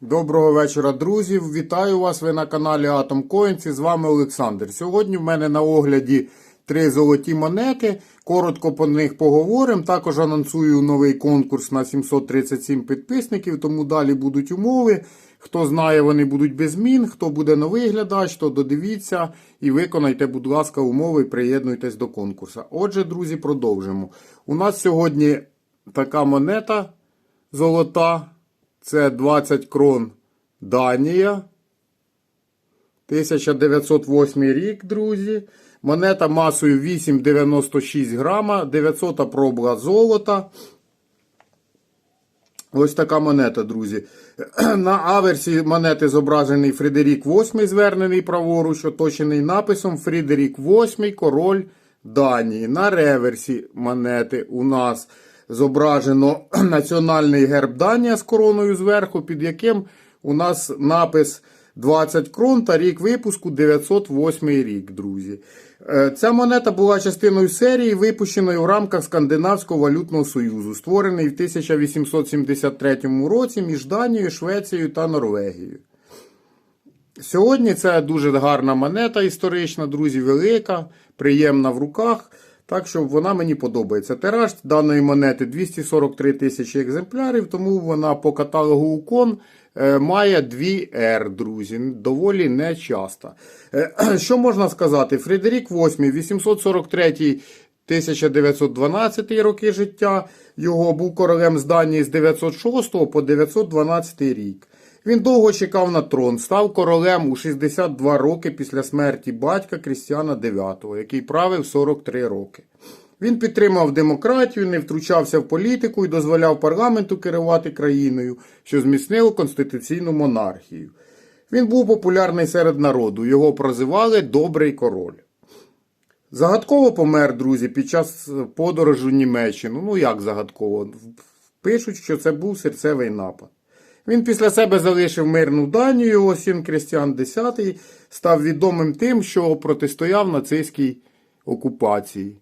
Доброго вечора, друзі! Вітаю вас! Ви на каналі Atom Coins і з вами Олександр. Сьогодні в мене на огляді три золоті монети. Коротко по них поговоримо. Також анонсую новий конкурс на 737 підписників, тому далі будуть умови. Хто знає, вони будуть без змін. Хто буде новий глядач, то додивіться і виконайте, будь ласка, умови і приєднуйтесь до конкурсу. Отже, друзі, продовжимо. У нас сьогодні така монета золота. Це 20 крон Данія. 1908 рік, друзі. Монета масою 8,96 грама, 900 проба золота. Ось така монета, друзі. На аверсі монети зображений Фредерік VIII, звернений праворуч, оточений написом Фредерік VIII, король Данії. На реверсі монети у нас зображено національний герб Данія з короною зверху, під яким у нас напис 20 крон та рік випуску 908 рік, друзі. Е, Ця монета була частиною серії, випущеної в рамках Скандинавського валютного союзу, створений в 1873 році між Данією, Швецією та Норвегією. Сьогодні це дуже гарна монета історична, друзі, велика, приємна в руках. Так що вона мені подобається. Тираж даної монети 243 тисячі екземплярів, тому вона по каталогу УКОН е, має 2 R, друзі. Доволі нечаста. Е, Що можна сказати? Фредерік VIII, 843 1912 роки життя. Його був королем з Данії з 906 по 912 рік. Він довго чекав на трон, став королем у 62 роки після смерті батька Крістіана IX, який правив 43 роки. Він підтримав демократію, не втручався в політику і дозволяв парламенту керувати країною, що зміцнило конституційну монархію. Він був популярний серед народу, його прозивали Добрий король. Загадково помер, друзі, під час подорожу в Німеччину. Ну як загадково? Пишуть, що це був серцевий напад. Він після себе залишив мирну Данію, його син Крістіан X став відомим тим, що протистояв нацистській окупації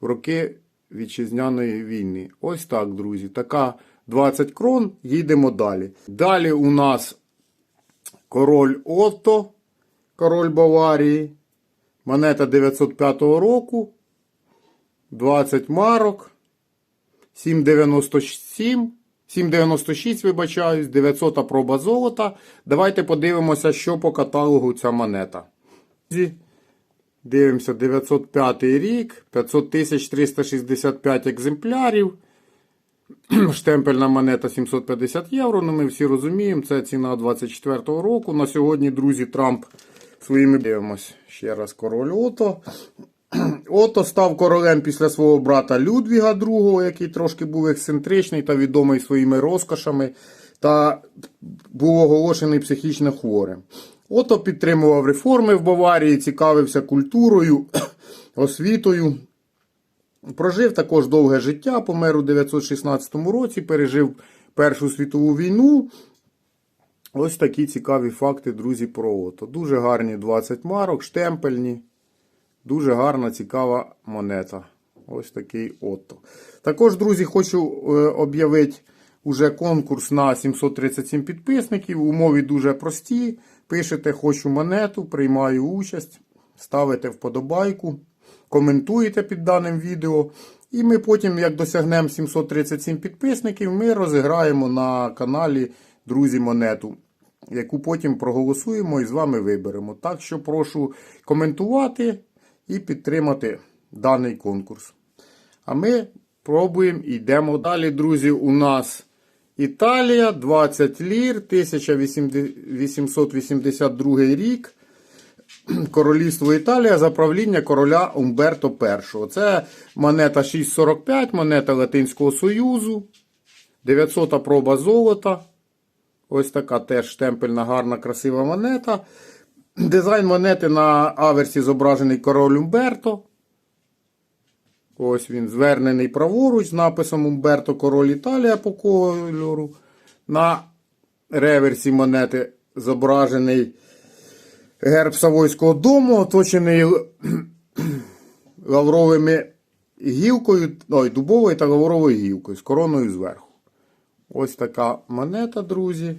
в роки Вітчизняної війни. Ось так, друзі. Така 20 крон, їдемо далі. Далі у нас король Отто, король Баварії, монета 905 року, 20 марок, 7,97. 7,96, вибачаюсь, 900 проба золота. Давайте подивимося, що по каталогу ця монета. Дивимося 905 рік, 500 365 екземплярів. Штемпельна монета 750 євро. Ну ми всі розуміємо, це ціна 24-го року. На сьогодні, друзі, Трамп своїми дивимось ще раз король Ото. Ото став королем після свого брата Людвіга II, який трошки був ексцентричний та відомий своїми розкошами, та був оголошений психічно хворим. Ото підтримував реформи в Баварії, цікавився культурою, освітою. Прожив також довге життя, помер у 916 році, пережив Першу світову війну. Ось такі цікаві факти, друзі, про ото. Дуже гарні 20 марок, штемпельні. Дуже гарна, цікава монета. Ось такий ото. Також, друзі, хочу е, об'явити уже конкурс на 737 підписників. Умови дуже прості. Пишете хочу монету, приймаю участь, ставите вподобайку, коментуєте під даним відео. І ми потім, як досягнемо 737 підписників, ми розіграємо на каналі Друзі монету, яку потім проголосуємо і з вами виберемо. Так що прошу коментувати і підтримати даний конкурс. А ми пробуємо і йдемо далі, друзі. У нас Італія, 20 лір, 1882 рік. Королівство Італія за правління короля Умберто І. Це монета 6,45, монета Латинського Союзу. 900 проба золота. Ось така теж штемпельна, гарна, красива монета. Дизайн монети на аверсі зображений король Умберто. Ось він звернений праворуч з написом Умберто Король Італія по кольору. На реверсі монети зображений герб Савойського дому, оточений лавровими гілкою, ой, дубовою та лавровою гілкою з короною зверху. Ось така монета, друзі.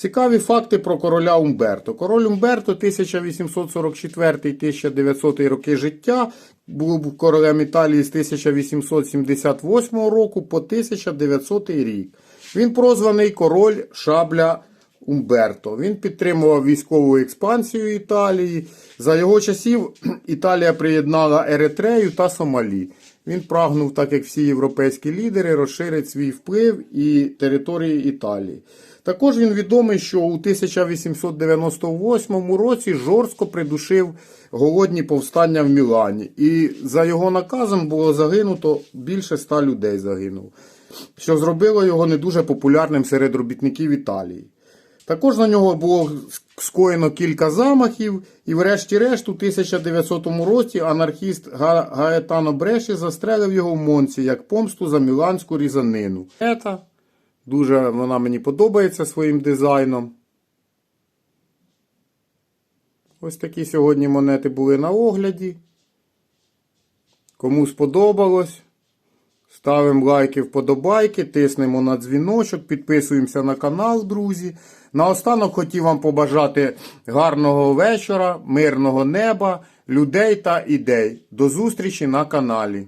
Цікаві факти про короля Умберто. Король Умберто 1844-1900 роки життя був королем Італії з 1878 року по 1900 рік. Він прозваний король Шабля Умберто. Він підтримував військову експансію Італії. За його часів Італія приєднала Еретрею та Сомалі. Він прагнув, так як всі європейські лідери, розширити свій вплив і території Італії. Також він відомий, що у 1898 році жорстко придушив голодні повстання в Мілані. І за його наказом було загинуто більше ста людей загинуло, що зробило його не дуже популярним серед робітників Італії. Також на нього було скоєно кілька замахів, і врешті-решт у 1900 році анархіст Гаетано Бреші застрелив його в Монці як помсту за міланську різанину. Ета. Дуже вона мені подобається своїм дизайном. Ось такі сьогодні монети були на огляді. Кому сподобалось, ставимо лайки, вподобайки, тиснемо на дзвіночок, підписуємося на канал, друзі. Наостанок хотів вам побажати гарного вечора, мирного неба, людей та ідей. До зустрічі на каналі.